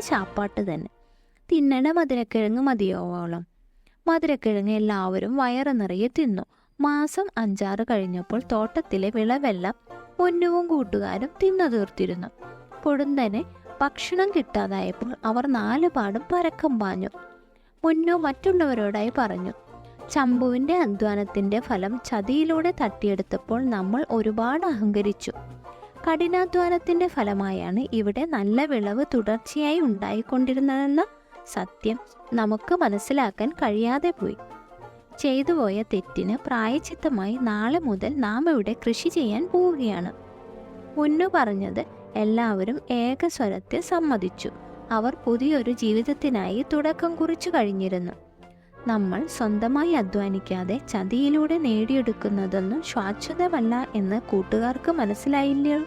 ചാപ്പാട്ട് തന്നെ. തിന്നണ മധുരക്കിഴങ്ങ് മതിയോളം മധുരക്കിഴങ്ങ് എല്ലാവരും വയറ് നിറയെ തിന്നു. മാസം അഞ്ചാറ് കഴിഞ്ഞപ്പോൾ തോട്ടത്തിലെ വിളവെല്ലാം പൊന്നുവും കൂട്ടുകാരും തിന്നു തീർത്തിരുന്നു. പൊടുന്തനെ ഭക്ഷണം കിട്ടാതായപ്പോൾ അവർ നാല് പാടും പരക്കം പാഞ്ഞു. മുന്നു മറ്റുള്ളവരോടായി പറഞ്ഞു ചമ്പുവിന്റെ അധ്വാനത്തിന്റെ ഫലം ചതിയിലൂടെ തട്ടിയെടുത്തപ്പോൾ നമ്മൾ ഒരുപാട് അഹങ്കരിച്ചു. കഠിനാധ്വാനത്തിന്റെ ഫലമായാണ് ഇവിടെ നല്ല വിളവ് തുടർച്ചയായി ഉണ്ടായിക്കൊണ്ടിരുന്നതെന്ന സത്യം നമുക്ക് മനസ്സിലാക്കാൻ കഴിയാതെ പോയി. ചെയ്തുപോയ തെറ്റിന് പ്രായച്ചിത്തമായി നാളെ മുതൽ നാം ഇവിടെ കൃഷി ചെയ്യാൻ പോവുകയാണ്. മുന്നു പറഞ്ഞത് എല്ലാവരും ഏകസ്വരത്തിൽ സമ്മതിച്ചു. അവർ പുതിയൊരു ജീവിതത്തിനായി തുടക്കം കുറിച്ചു കഴിഞ്ഞിരുന്നു. നമ്മൾ സ്വന്തമായി അധ്വാനിക്കാതെ ചതിയിലൂടെ നേടിയെടുക്കുന്നതൊന്നും ശാശ്വതമല്ല എന്ന് കൂട്ടുകാർക്ക് മനസ്സിലായില്ലയോ?